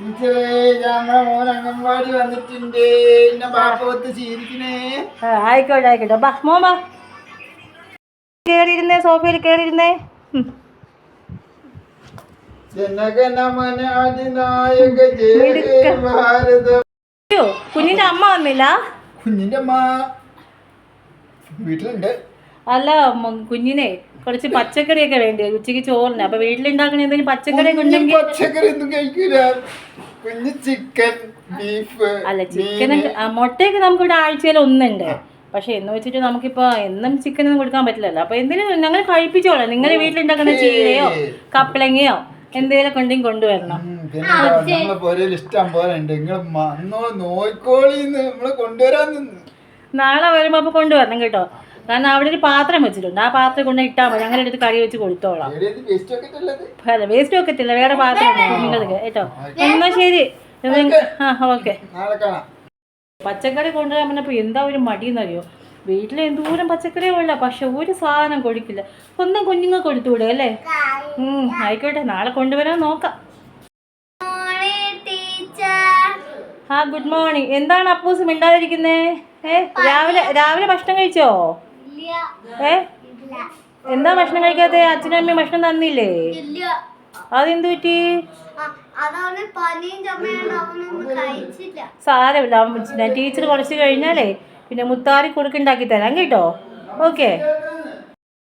ടീച്ചറേ ഞങ്ങളെ മോൻ അംഗൻവാടി വന്നിട്ടുണ്ട്. എന്നെ ബാപ്പത്ത് ശീലിക്കണേ. ആ, ആയിക്കോട്ടെ ആയിക്കോട്ടെ. ബാ മോൻ ബാ. കയറിയിരുന്നേ സോഫയിൽ കേറിയിരുന്നേ. കുഞ്ഞിന്റെ അമ്മ വന്നില്ല? കുഞ്ഞിന്റെ അമ്മ വീട്ടിലുണ്ട്. അല്ല കുഞ്ഞിനെ കുറച്ച് പച്ചക്കറിയൊക്കെ വേണ്ടി? വരും. ഉച്ചയ്ക്ക് ചോറിന്. അപ്പൊ വീട്ടിലുണ്ടാക്കണ എന്തെങ്കിലും പച്ചക്കറി ഉണ്ടെങ്കിൽ പച്ചക്കറി ഒന്നും കഴിക്കൂല. കുഞ്ഞ് ചിക്കൻ ബീഫ് അല്ല ചിക്കൻ മുട്ടയൊക്കെ നമുക്ക് ഇവിടെ ആഴ്ചയിൽ ഒന്നുണ്ട്. പക്ഷെ എന്ന് വെച്ചിട്ട് നമുക്കിപ്പോ എന്നും ചിക്കൻ ഒന്നും കൊടുക്കാൻ പറ്റില്ലല്ലോ. അപ്പൊ എന്തെങ്കിലും ഞങ്ങൾ കഴിപ്പിച്ചോളാം. നിങ്ങളുടെ വീട്ടിലുണ്ടാക്കുന്ന ചീരയോ കപ്പളങ്ങയോ എന്തെങ്കിലും ഉണ്ടെങ്കിൽ കൊണ്ടുവരണം. ഇഷ്ടം പോലെ ഉണ്ട്. കൊണ്ടുവരാൻ നാളെ വരുമ്പോ അപ്പൊ കൊണ്ടുവരണം കേട്ടോ. കാരണം അവിടെ ഒരു പാത്രം വെച്ചിട്ടുണ്ട്. ആ പാത്രം കൊണ്ട് ഇട്ടാൽ മതി. അങ്ങനെ എടുത്ത് കറി വെച്ച് കൊടുത്തോളാം. വേസ്റ്റ് ഒക്കെ ഇല്ല വേറെ പാത്രം നിങ്ങൾക്ക് കേട്ടോ. എന്നാ ശരി. ആ ഓക്കെ. നാളെ കാണാം. പച്ചക്കറി കൊണ്ടുവരാൻ പറഞ്ഞപ്പോൾ എന്താ ഒരു മടിയെന്നറിയോ? വീട്ടിൽ എന്തോരം പച്ചക്കറി ഉള്ള പക്ഷെ ഒരു സാധനം കൊടുക്കില്ല. ഒന്നും കുഞ്ഞുങ്ങൾക്ക് കൊടുത്തുകൂടെ അല്ലേ? ഉം ആയിക്കോട്ടെ. നാളെ കൊണ്ടുവരാൻ നോക്കാം. ആ ഗുഡ് മോർണിംഗ്. എന്താണ് അപ്പൂസ് മിണ്ടാതിരിക്കുന്നേ? ഏ രാവിലെ രാവിലെ ഭക്ഷണം കഴിച്ചോ? ഏ? എന്താ ഭക്ഷണം കഴിക്കാത്ത? അച്ഛനും അമ്മയും ഭക്ഷണം തന്നില്ലേ? അതെന്തു പറ്റി? സാരമില്ല അവൻ ചുമയുണ്ട് അവനൊന്നും കഴിച്ചില്ല. സാരമില്ല. ടീച്ചർ കുറച്ച് കഴിഞ്ഞാലേ പിന്നെ മുത്താറി കുറുക്കുണ്ടാക്കി തരാം കേട്ടോ. ഓക്കെ.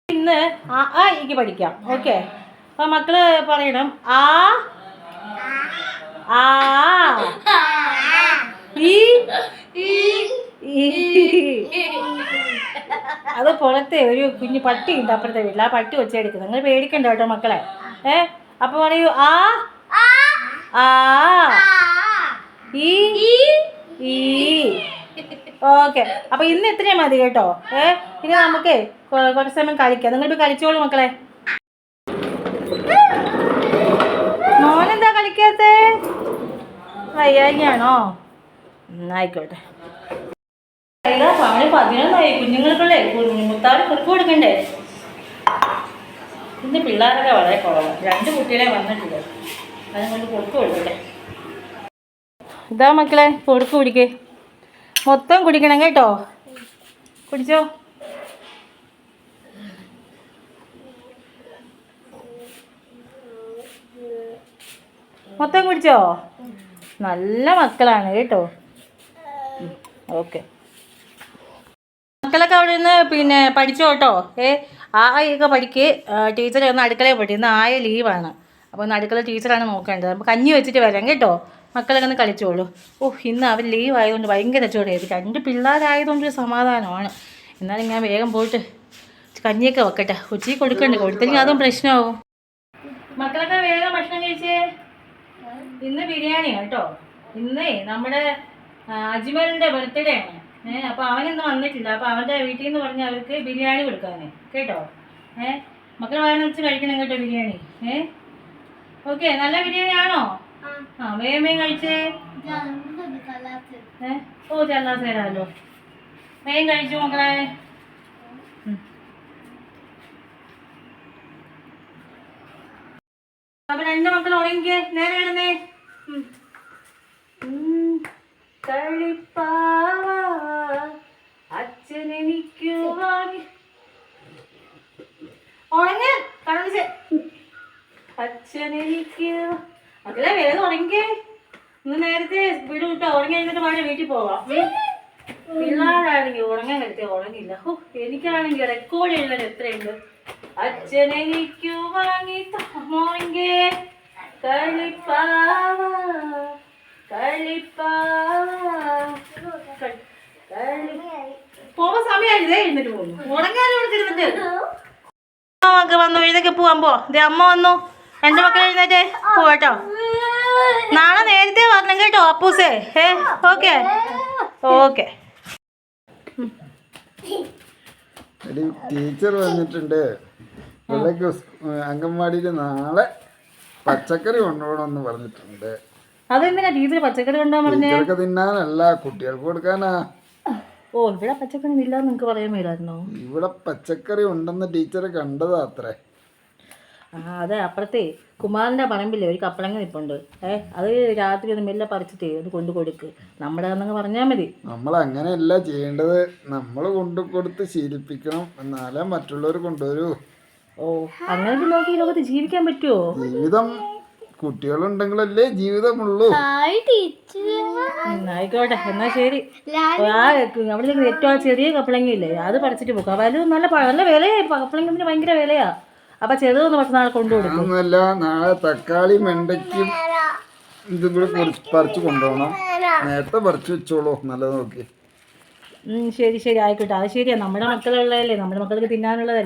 ഇന്ന് ആ ആ എനിക്ക് പഠിക്കാം. ഓക്കെ. അപ്പൊ മക്കൾ പറയണം. ആ ആ ഈ. ഈ. അത് പുറത്തെ ഒരു കുഞ്ഞു പട്ടി ഉണ്ട് അപ്പുറത്തെ വീട്ടിൽ. ആ പട്ടി വെച്ചെടുക്കുന്നത് നിങ്ങൾ പേടിക്കണ്ട കേട്ടോ മക്കളെ. ഏ? അപ്പൊ പറയൂ ആ ആ ഈ ഈ ഓക്കെ. അപ്പൊ ഇന്ന് എത്രയും മതി കേട്ടോ? ഏ? ഇനി നമുക്ക് കുറച്ച് സമയം കളിക്കാം. നിങ്ങൾ ഇപ്പൊ കളിച്ചോളൂ മക്കളെ. മോനെന്താ കളിക്കാത്തേ? വയ്യായ്കയാണോ? ആയിക്കോട്ടെ. ഇതാ സമയം പതിനൊന്നായി. കുഞ്ഞുങ്ങൾക്കുള്ളേ മുത്താറ് കുറുക്ക് കൊടുക്കണ്ടേ? ഇന്ന് പിള്ളേരൊക്കെ വളരെ കുറവാണ് രണ്ട് കുട്ടികളെ വന്നിട്ടില്ല. അതുകൊണ്ട് കുറുക്ക് കൊടുക്കട്ടെ ഇതാ മക്കളെ കുറുക്ക് കുടിക്കേ. മൊത്തം കുടിക്കണം കേട്ടോ. കുടിച്ചോ? മൊത്തം കുടിച്ചോ? നല്ല മക്കളാണ് കേട്ടോ. ഓക്കെ. മക്കളൊക്കെ അവിടെ നിന്ന് പിന്നെ പഠിച്ചോട്ടോ ഏ ആയൊക്കെ പഠിക്ക്. ടീച്ചർ ഒന്ന് അടുക്കളയിൽ പോയിട്ട് ഇന്ന് ആയ ലീവാണ്. അപ്പോൾ ഒന്ന് അടുക്കള ടീച്ചറാണ് നോക്കേണ്ടത്. അപ്പോൾ കഞ്ഞി വെച്ചിട്ട് വരാം കേട്ടോ. മക്കളൊക്കെ ഒന്ന് കളിച്ചോളൂ. ഓ ഇന്ന് അവർ ലീവ് ആയതുകൊണ്ട് ഭയങ്കര ചോടയായത് രണ്ട് പിള്ളേരായതുകൊണ്ട് ഒരു സമാധാനമാണ്. എന്നാലും ഞാൻ വേഗം പോയിട്ട് കഞ്ഞിയൊക്കെ വെക്കട്ടെ. ഉച്ചയ്ക്ക് കൊടുക്കണ്ടേ. കൊടുത്തെങ്കിൽ അതും പ്രശ്നമാവും. മക്കളൊക്കെ വേഗം ഭക്ഷണം കഴിച്ചേ? ഇന്ന് ബിരിയാണി കേട്ടോ. ഇന്നേ നമ്മുടെ അജ്മലിന്റെ ബർത്ത്ഡേ ആണ്. ഏഹ് അപ്പൊ അവനൊന്നും വന്നിട്ടില്ല. അപ്പൊ അവന്റെ വീട്ടിൽ നിന്ന് പറഞ്ഞ അവർക്ക് ബിരിയാണി കൊടുക്കാനേ. കേട്ടോ? ഏഹ് മക്കൾ വായന വെച്ച് കഴിക്കണം കേട്ടോ ബിരിയാണി. ഏഹ് ഓക്കെ നല്ല ബിരിയാണി ആണോ? ആ വേഗം വേഗം കഴിച്ചേ. ഓ ചെല്ലാ തരാമല്ലോ വേഗം കഴിച്ചു മക്കളെ. അപ്പൊ രണ്ട് മക്കൾ ഉറങ്ങിക്കേ. നേരെ കിടന്നേ. ഉം. ഉറങ്ങ കണ്ണടിച്ച് അച്ഛനെനിക്ക്. മക്കളെ വേഗം ഉണങ്ങിക്കേ. ഇന്ന് നേരത്തെ വീട് വിട്ടോ ഉണങ്ങി കഴിഞ്ഞിട്ട് മഴ വീട്ടിൽ പോവാം. പിള്ളേരാണെങ്കിൽ ഉറങ്ങാൻ കിടത്തി ഉറങ്ങില്ല ഹോ എനിക്കാണെങ്കിൽ റെക്കോർഡ് എഴുതാൻ എത്രയുണ്ട്? അച്ഛനെനിക്കു വാങ്ങി മോങ്കേ കളിപ്പാവ കളിപ്പാവ കളി- കളി പോവാൻ സമയമായില്ലേ എഴുന്നിട്ട് പോകുന്നു. ഉറങ്ങാനും കൊടുത്തിരുന്നിട്ട് നമുക്ക് വന്നു എഴുതൊക്കെ പോവാൻ പോ. ദേ അമ്മ വന്നു. എന്റെ മക്കൾ എഴുന്നേറ്റേ പോവാട്ടോ നാളെ നേരത്തെ വരണം കേട്ടോ അപ്പൂസേ. ഏ ഓക്കെ. ഓക്കെ. ടീച്ചർ വന്നിട്ടുണ്ട്. പിള്ളേക്ക് അംഗൻവാടിയിൽ നാളെ പച്ചക്കറി കൊണ്ടുപോകണമെന്ന് പറഞ്ഞിട്ടുണ്ട്. അതെന്തിനാ ടീച്ചർ പച്ചക്കറി കൊണ്ടുപോകാൻ പറഞ്ഞേ? തിന്നാനല്ല കുട്ടികൾക്ക് കൊടുക്കാനാ. ഓ ഇവിടെ പച്ചക്കറി ഇല്ല നിങ്ങൾക്ക് പറയാൻ മേലായിരുന്നോ? ഇവിടെ പച്ചക്കറി ഉണ്ടെന്ന് ടീച്ചർ കണ്ടതാ അത്രേ. ആ അതെ അപ്പുറത്തെ കുമാറിന്റെ പറമ്പില്ലേ ഒരു കപ്പളങ്ങ നിപ്പുണ്ട്. ഏ അത് രാത്രി ഒന്ന് മെല്ലെ പറിച്ചിട്ടേ അത് കൊണ്ടു കൊടുക്ക്. നമ്മുടെ എന്നങ്ങ് പറഞ്ഞാൽ മതി. നമ്മൾ അങ്ങനെയല്ല ചെയ്യേണ്ടത്. നമ്മൾ കൊണ്ടു കൊടുത്ത് ശീലിപ്പിക്കണം. എന്നാലേ മറ്റുള്ളവർ കൊണ്ടുവരൂ. ഓ അങ്ങനെ നോക്കി ഈ ലോകത്ത് ജീവിക്കാൻ പറ്റുമോ ജീവിതം കുട്ടികളുണ്ടെങ്കിലല്ലേ ജീവിതമുള്ളൂ. ആയിക്കോട്ടെ എന്നാ ശരി. ആ അവിടെ ഏറ്റവും ചെറിയ കപ്പളങ്ങയില്ലേ? അത് പറിച്ചിട്ട് പോകും വലുത് നല്ല നല്ല വിലയായി കപ്പളങ്ങത്തിന് ഭയങ്കര വിലയാ. അപ്പൊ ചെറുതൊന്ന് പറഞ്ഞ നാളെ കൊണ്ടുകൊടുക്കും. അതൊന്നുമല്ല നാളെ തക്കാളി വെണ്ടയ്ക്കും ഇതും കൂടി പറിച്ച് കൊണ്ടുപോകണം നേരത്തെ പറിച്ച് വെച്ചോളൂ നല്ലത് നോക്കി. ഉം, ശരി ശരി ആയിക്കോട്ടെ. അത് ശരിയാ. നമ്മുടെ മക്കളുള്ളതല്ലേ? നമ്മുടെ മക്കൾക്ക് തിന്നാനുള്ളതല്ലേ?